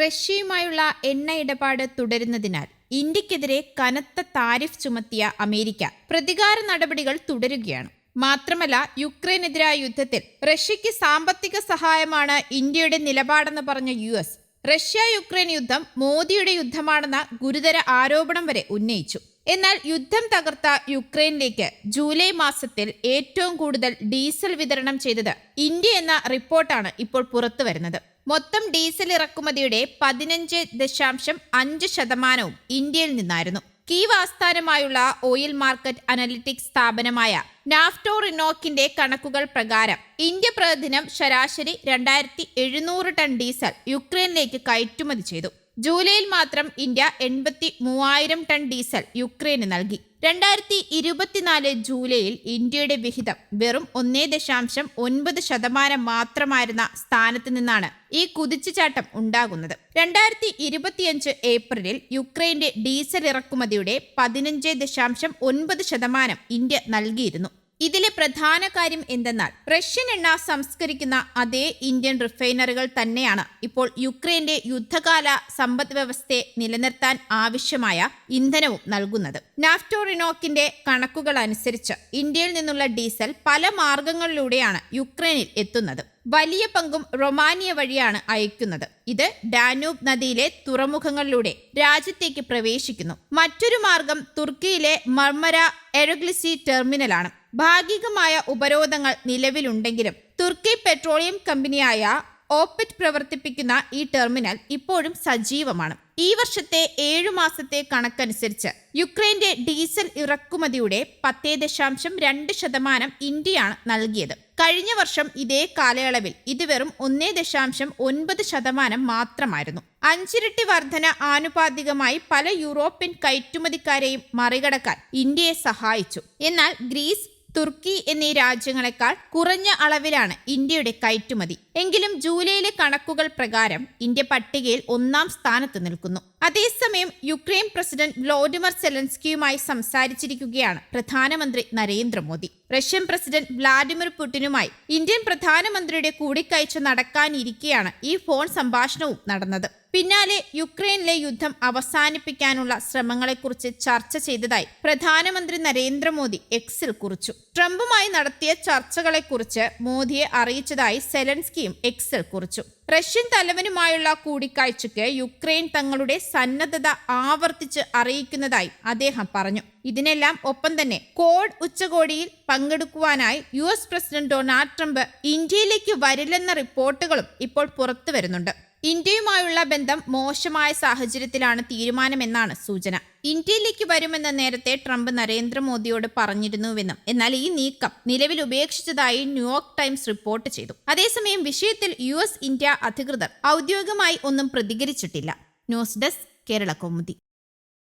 റഷ്യയുമായുള്ള എണ്ണ ഇടപാട് തുടരുന്നതിനാൽ ഇന്ത്യക്കെതിരെ കനത്ത താരിഫ് ചുമത്തിയ അമേരിക്ക പ്രതികാര നടപടികൾ തുടരുകയാണ്. മാത്രമല്ല യുക്രൈനെതിരായ യുദ്ധത്തിൽ റഷ്യയ്ക്ക് സാമ്പത്തിക സഹായമാണ് ഇന്ത്യയുടെ നിലപാടെന്ന് പറഞ്ഞ യു എസ് റഷ്യ യുക്രൈൻ യുദ്ധം മോദിയുടെ യുദ്ധമാണെന്ന ഗുരുതര ആരോപണം വരെ ഉന്നയിച്ചു. എന്നാൽ യുദ്ധം തകർത്ത യുക്രൈനിലേക്ക് ജൂലൈ മാസത്തിൽ ഏറ്റവും കൂടുതൽ ഡീസൽ വിതരണം ചെയ്തത് ഇന്ത്യ എന്ന റിപ്പോർട്ടാണ് ഇപ്പോൾ പുറത്തു വരുന്നത് മൊത്തം ഡീസൽ ഇറക്കുമതിയുടെ പതിനഞ്ച് ദശാംശം അഞ്ച് ശതമാനവും ഇന്ത്യയിൽ നിന്നായിരുന്നു. കീവ് ആസ്ഥാനമായുള്ള ഓയിൽ മാർക്കറ്റ് അനലിറ്റിക്സ് സ്ഥാപനമായ നാഫ്റ്റോ റിനോക്കിന്റെ കണക്കുകൾ പ്രകാരം ഇന്ത്യ പ്രതിദിനം ശരാശരി രണ്ടായിരത്തി എഴുന്നൂറ് ടൺ ഡീസൽ യുക്രൈനിലേക്ക് കയറ്റുമതി ചെയ്തു. ജൂലൈയിൽ മാത്രം ഇന്ത്യ എൺപത്തി മൂവായിരം ടൺ ഡീസൽ യുക്രൈന് നൽകി. രണ്ടായിരത്തി ഇരുപത്തിനാല് ജൂലൈയിൽ ഇന്ത്യയുടെ വിഹിതം വെറും ഒന്നേ ദശാംശം ഒൻപത് ശതമാനം മാത്രമായിരുന്ന സ്ഥാനത്ത് നിന്നാണ് ഈ കുതിച്ചുചാട്ടം ഉണ്ടാകുന്നത്. രണ്ടായിരത്തി ഇരുപത്തിയഞ്ച് ഏപ്രിലിൽ യുക്രൈന്റെ ഡീസൽ ഇറക്കുമതിയുടെ പതിനഞ്ച് ദശാംശം ഒൻപത് ശതമാനം ഇന്ത്യ നൽകിയിരുന്നു. ഇതിലെ പ്രധാന കാര്യം എന്തെന്നാൽ റഷ്യൻ എണ്ണ സംസ്കരിക്കുന്ന അതേ ഇന്ത്യൻ റിഫൈനറികൾ തന്നെയാണ്. ഇപ്പോൾ യുക്രൈന്റെ യുദ്ധകാല സമ്പദ് വ്യവസ്ഥയെ നിലനിർത്താൻ ആവശ്യമായ ഇന്ധനവും നൽകുന്നത്. നാഫ്റ്റോറിനോക്കിന്റെ കണക്കുകൾ അനുസരിച്ച് ഇന്ത്യയിൽ നിന്നുള്ള ഡീസൽ പല മാർഗങ്ങളിലൂടെയാണ് യുക്രൈനിൽ എത്തുന്നത്. വലിയ പങ്കും റൊമാനിയ വഴിയാണ് അയക്കുന്നത്. ഇത് ഡാനൂബ് നദിയിലെ തുറമുഖങ്ങളിലൂടെ രാജ്യത്തേക്ക് പ്രവേശിക്കുന്നു. മറ്റൊരു മാർഗം തുർക്കിയിലെ മർമര എറഗ്ലിസി ടെർമിനലാണ്. ഭാഗികമായ ഉപരോധങ്ങൾ നിലവിലുണ്ടെങ്കിലും തുർക്കി പെട്രോളിയം കമ്പനിയായ ഓപ്പറ്റ് പ്രവർത്തിപ്പിക്കുന്ന ഈ ടെർമിനൽ ഇപ്പോഴും സജീവമാണ്. ഈ വർഷത്തെ ഏഴു മാസത്തെ കണക്കനുസരിച്ച് യുക്രൈന്റെ ഡീസൽ ഇറക്കുമതിയുടെ പത്തേ ദശാംശം രണ്ട് ശതമാനം ഇന്ത്യയാണ് നൽകിയത്. കഴിഞ്ഞ വർഷം ഇതേ കാലയളവിൽ ഇത് വെറും ഒന്നേ ദശാംശം ഒൻപത് ശതമാനം മാത്രമായിരുന്നു. അഞ്ചിരട്ടി വർധന ആനുപാതികമായി പല യൂറോപ്യൻ കയറ്റുമതിക്കാരെയും മറികടക്കാൻ ഇന്ത്യയെ സഹായിച്ചു. എന്നാൽ ഗ്രീസ് തുർക്കി എന്നീ രാജ്യങ്ങളെക്കാൾ കുറഞ്ഞ അളവിലാണ് ഇന്ത്യയുടെ കയറ്റുമതി. എങ്കിലും ജൂലൈയിലെ കണക്കുകൾ പ്രകാരം ഇന്ത്യ പട്ടികയിൽ ഒന്നാം സ്ഥാനത്ത് നിൽക്കുന്നു. അതേസമയം യുക്രൈൻ പ്രസിഡന്റ് വ്ളോഡിമർ സെലൻസ്കിയുമായി സംസാരിച്ചിരിക്കുകയാണ് പ്രധാനമന്ത്രി നരേന്ദ്രമോദി. റഷ്യൻ പ്രസിഡന്റ് വ്ളാഡിമിർ പുടിനുമായി ഇന്ത്യൻ പ്രധാനമന്ത്രിയുടെ കൂടിക്കാഴ്ച നടക്കാനിരിക്കെയാണ് ഈ ഫോൺ സംഭാഷണവും നടന്നത്. പിന്നാലെ യുക്രൈനിലെ യുദ്ധം അവസാനിപ്പിക്കാനുള്ള ശ്രമങ്ങളെക്കുറിച്ച് ചർച്ച ചെയ്തതായി പ്രധാനമന്ത്രി നരേന്ദ്രമോദി എക്സിൽ കുറിച്ചു. ട്രംപുമായി നടത്തിയ ചർച്ചകളെക്കുറിച്ച് മോദിയെ അറിയിച്ചതായി സെലൻസ്കിയും എക്സിൽ കുറിച്ചു. റഷ്യൻ തലവനുമായുള്ള കൂടിക്കാഴ്ചയ്ക്ക് യുക്രൈൻ തങ്ങളുടെ സന്നദ്ധത ആവർത്തിച്ച് അറിയിക്കുന്നതായി അദ്ദേഹം പറഞ്ഞു. ഇതിനെല്ലാം ഒപ്പം തന്നെ കോഡ് ഉച്ചകോടിയിൽ പങ്കെടുക്കുവാനായി U S president Donald Trump ഇന്ത്യയിലേക്ക് വരില്ലെന്ന റിപ്പോർട്ടുകളും ഇപ്പോൾ പുറത്തു വരുന്നുണ്ട് ഇന്ത്യയുമായുള്ള ബന്ധം മോശമായ സാഹചര്യത്തിലാണ് തീരുമാനമെന്നാണ് സൂചന. ഇന്ത്യയിലേക്ക് വരുമെന്ന് നേരത്തെ ട്രംപ് നരേന്ദ്രമോദിയോട് പറഞ്ഞിരുന്നുവെന്നും എന്നാൽ ഈ നീക്കം നിലവിൽ ഉപേക്ഷിച്ചതായി ന്യൂയോർക്ക് ടൈംസ് റിപ്പോർട്ട് ചെയ്തു. അതേസമയം വിഷയത്തിൽ യു ഇന്ത്യ അധികൃതർ ഔദ്യോഗികമായി ഒന്നും പ്രതികരിച്ചിട്ടില്ല. News desk Kerala Kaumudi